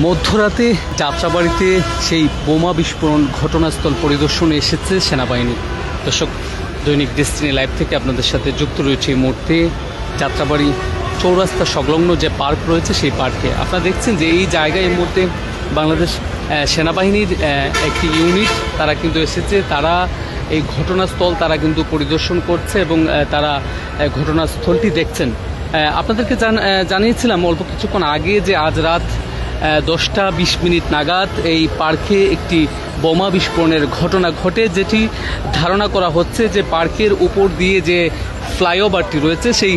মধ্যরাতে যাত্রাবাড়িতে সেই বোমা বিস্ফোরণ ঘটনাস্থল পরিদর্শনে এসেছে সেনাবাহিনী। দর্শক, দৈনিক ডেস্টিনি লাইভ থেকে আপনাদের সাথে যুক্ত রয়েছে এই মুহূর্তে যাত্রাবাড়ি চৌরাস্তা সংলগ্ন যে পার্ক রয়েছে সেই পার্কে। আপনারা দেখছেন যে এই জায়গায় এই মুহূর্তে বাংলাদেশ সেনাবাহিনীর একটি ইউনিট তারা কিন্তু এসেছে। তারা এই ঘটনাস্থল তারা কিন্তু পরিদর্শন করছে এবং তারা ঘটনাস্থলটি দেখছেন। আপনাদেরকে জানিয়েছিলাম অল্প কিছুক্ষণ আগে যে আজ রাত দশটা বিশ মিনিট নাগাদ এই পার্কে একটি বোমা বিস্ফোরণের ঘটনা ঘটে, যেটি ধারণা করা হচ্ছে যে পার্কের উপর দিয়ে যে ফ্লাইওভারটি রয়েছে, সেই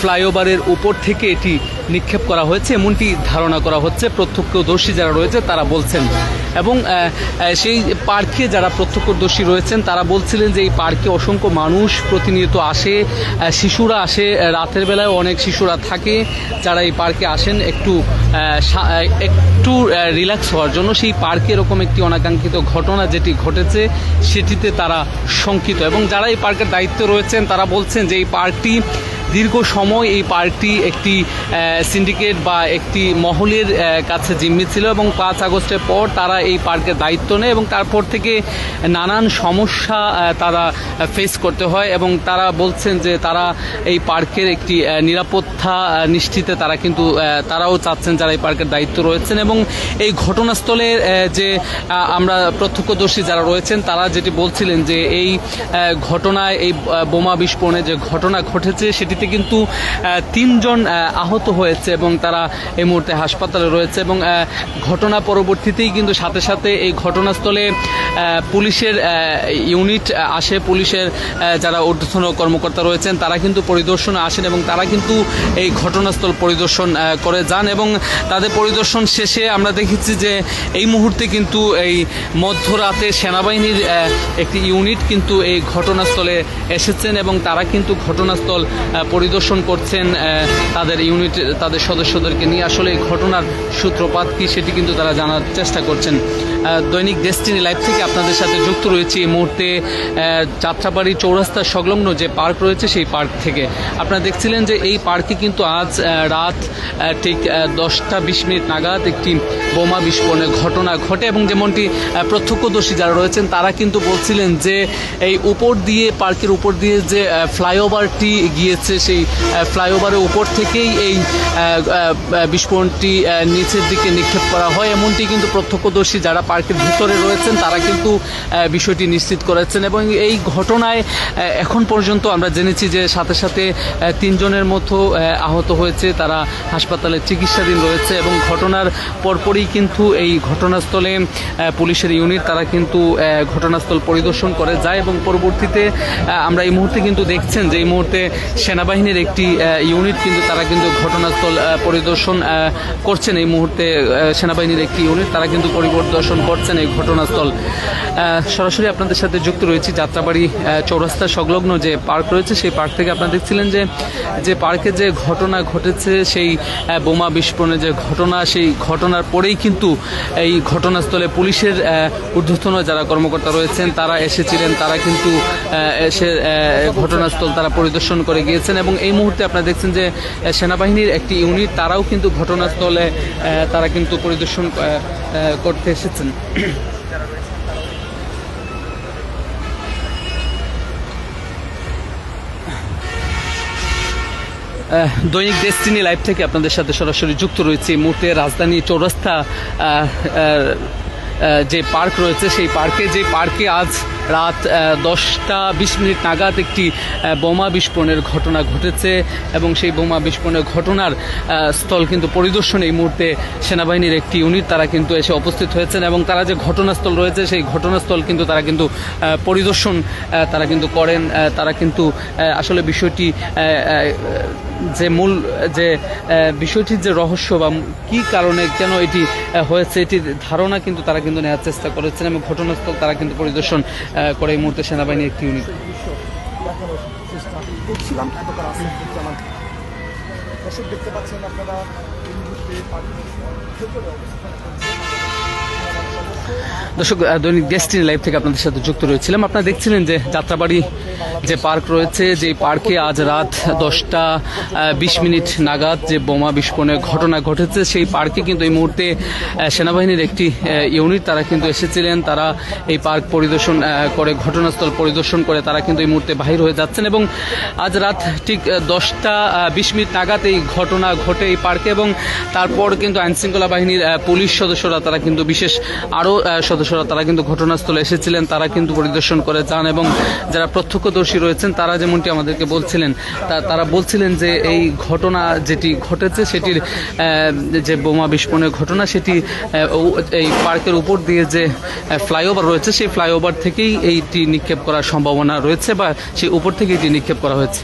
ফ্লাইওভারের উপর থেকে এটি নিক্ষেপ করা হয়েছে। এমনটি ধারণা করা হচ্ছে। প্রত্যক্ষদর্শী যারা রয়েছে, তারা বলছেন এবং সেই পার্কে যারা প্রত্যক্ষদর্শী রয়েছেন, তারা বলছিলেন যে এই পার্কে অসংখ্য মানুষ প্রতিনিয়ত আসে শিশুরা আসে রাতের বেলায় অনেক শিশুরা থাকে, যারা এই পার্কে আসেন একটু একটু রিল্যাক্স হওয়ার জন্য। সেই পার্কে এরকম একটি অনাকাঙ্ক্ষিত ঘটনা যেটি ঘটেছে, সেটিতে তারা শঙ্কিত। এবং যারা এই পার্কের দায়িত্বে রয়েছেন, তারা বলছেন যে এই পার্কটি দীর্ঘ সময় এই পার্কটি একটি সিন্ডিকেট বা একটি মহলের কাছে জিম্মি ছিল এবং পাঁচ আগস্টের পর তারা এই পার্কের দায়িত্ব নেয় এবং তারপর থেকে নানান সমস্যা তারা ফেস করতে হয় এবং তারা বলছেন যে তারা এই পার্কের একটি নিরাপত্তা নিশ্চিতে তারা কিন্তু তারাও চাচ্ছেন যারা এই পার্কের দায়িত্ব রয়েছেন এবং এই ঘটনাস্থলে যে আমরা প্রত্যক্ষদর্শী যারা রয়েছেন তারা যেটি বলছিলেন যে এই ঘটনায় এই বোমা বিস্ফোরণে যে ঘটনা ঘটেছে সেটিতে কিন্তু তিনজন আহত হয়েছে এবং তারা এই মুহূর্তে হাসপাতালে রয়েছে এবং ঘটনা পরবর্তীতেই কিন্তু সাথে সাথে এই ঘটনাস্থলে পুলিশের ইউনিট আসে। পুলিশের যারা ঊর্ধ্বতন কর্মকর্তা রয়েছেন, তারা কিন্তু পরিদর্শনে আসেন এবং তারা কিন্তু এই ঘটনাস্থল পরিদর্শন করে যান এবং তাদের পরিদর্শন শেষে আমরা দেখেছি যে এই মুহূর্তে কিন্তু এই মধ্যরাতে সেনাবাহিনীর একটি ইউনিট কিন্তু এই ঘটনাস্থলে এসেছেন এবং তারা কিন্তু ঘটনাস্থল পরিদর্শন করছেন তাদের ইউনিট তাদের সদস্যদেরকে নিয়ে। আসলে এই ঘটনার সূত্রপাত কি সেটি কিন্তু তারা জানার চেষ্টা করছেন। দৈনিক ডেস্টিনি লাইভ থেকে আপনাদের সাথে যুক্ত রয়েছে এই মুহূর্তে যাত্রাবাড়ি চৌরাস্তা সংলগ্ন যে পার্ক রয়েছে সেই পার্ক থেকে। আপনারা দেখছিলেন যে এই পার্কে কিন্তু আজ রাত ঠিক দশটা বিশ মিনিট নাগাদ একটি বোমা বিস্ফোরণের ঘটনা ঘটে এবং যেমনটি প্রত্যক্ষদর্শী যারা রয়েছেন তারা কিন্তু বলছিলেন যে এই উপর দিয়ে, পার্কের উপর দিয়ে যে ফ্লাইওভারটি গিয়েছে সেই ফ্লাইওভারের উপর থেকেই এই বিস্ফোরণটি নিচের দিকে নিক্ষেপ করা হয়। এমনটি কিন্তু প্রত্যক্ষদর্শী যারা পার্কের ভিতরে রয়েছেন, তারা কিন্তু বিষয়টি নিশ্চিত করেছেন এবং এই ঘটনায় এখন পর্যন্ত আমরা জেনেছি যে সাথে সাথে তিনজনের মতো আহত হয়েছে। তারা হাসপাতালে চিকিৎসাধীন রয়েছে এবং ঘটনার পরপরই কিন্তু এই ঘটনাস্থলে পুলিশের ইউনিট, তারা কিন্তু ঘটনাস্থল পরিদর্শন করে যায় এবং পরবর্তীতে আমরা এই মুহূর্তে কিন্তু দেখছেন যে এই মুহূর্তে সেনাবাহিনীর একটি ইউনিট কিন্তু তারা কিন্তু ঘটনাস্থল পরিদর্শন করছেন এই মুহূর্তে সেনাবাহিনীর একটি ইউনিট তারা কিন্তু পরিদর্শন করছেন এই ঘটনাস্থল। সরাসরি আপনাদের সাথে যুক্ত রয়েছি যাত্রাবাড়ি চৌরাস্তা সংলগ্ন যে পার্ক রয়েছে, সেই পার্ক থেকে আপনারা দেখছিলেন যে যে পার্কে যে ঘটনা ঘটেছে, সেই বোমা বিস্ফোরণের যে ঘটনা, সেই ঘটনার পরেই কিন্তু এই ঘটনাস্থলে পুলিশের ঊর্ধ্বতন যারা কর্মকর্তা রয়েছেন, তারা এসেছিলেন। তারা কিন্তু এসে ঘটনাস্থল তারা পরিদর্শন করে গিয়েছেন। এবং এই মুহূর্তে আপনারা দেখছেন যে সেনাবাহিনীর একটি ইউনিট, তারাও কিন্তু ঘটনাস্থলে তারা কিন্তু পরিদর্শন করতে এসেছেন। দৈনিক ডেস্টিনি লাইভ থেকে আপনাদের সাথে সরাসরি যুক্ত রয়েছে। এই মুহূর্তে রাজধানী চৌরাস্তা যে পার্ক রয়েছে, সেই পার্কে, যে পার্কে আজ রাত দশটা বিশ মিনিট নাগাদ একটি বোমা বিস্ফোরণের ঘটনা ঘটেছে এবং সেই বোমা বিস্ফোরণের ঘটনার স্থল কিন্তু পরিদর্শন এই মুহূর্তে সেনাবাহিনীর একটি ইউনিট তারা কিন্তু এসে উপস্থিত হয়েছেন এবং তারা যে ঘটনাস্থল রয়েছে সেই ঘটনাস্থল কিন্তু তারা কিন্তু পরিদর্শন তারা কিন্তু করেন তারা কিন্তু আসলে বিষয়টি যে মূল, যে বিষয়টির যে রহস্য বা কি কারণে কেন এটি হয়েছে এটির ধারণা কিন্তু তারা কিন্তু নেওয়ার চেষ্টা করেছেন এবং ঘটনাস্থল তারা কিন্তু পরিদর্শন করে এই মুহূর্তে সেনাবাহিনীর একটি ইউনিট দেখতে পাচ্ছেন আপনারা পার্কের ভেতরে অবস্থান করছে আমার সদস্য দর্শক দৈনিক ডেস্টিনি লাইভ থেকে আপনাদের সাথে যুক্ত রয়েছিলাম। আপনারা দেখছিলেন যে যাত্রাবাড়ি যে পার্ক রয়েছে যে পার্কে আজ রাত দশটা বিশ মিনিট নাগাদ যে বোমা বিস্ফোরণের ঘটনা ঘটেছে, সেই পার্কে কিন্তু এই মুহূর্তে সেনাবাহিনীর একটি ইউনিট তারা কিন্তু এসেছিলেন। তারা এই পার্ক পরিদর্শন করে, ঘটনাস্থল পরিদর্শন করে তারা কিন্তু এই মুহূর্তে বাহির হয়ে যাচ্ছেন এবং আজ রাত ঠিক দশটা বিশ মিনিট নাগাদ এই ঘটনা ঘটে এই পার্কে এবং তারপর কিন্তু আইনশৃঙ্খলা বাহিনীর পুলিশ সদস্যরা তারা কিন্তু বিশেষ আরও সদস্যরা, তারা কিন্তু ঘটনাস্থলে এসেছিলেন, তারা কিন্তু পরিদর্শন করে যান এবং যারা প্রত্যক্ষদর্শী রয়েছেন, তারা যেমনটি আমাদেরকে বলছিলেন তারা বলছিলেন যে এই ঘটনা যেটি ঘটেছে, সেটির যে বোমা বিস্ফোরণের ঘটনা, সেটি এই পার্কের উপর দিয়ে যে ফ্লাইওভার রয়েছে, সেই ফ্লাইওভার থেকেই এইটি নিক্ষেপ করার সম্ভাবনা রয়েছে বা সেই উপর থেকে এটি নিক্ষেপ করা হয়েছে।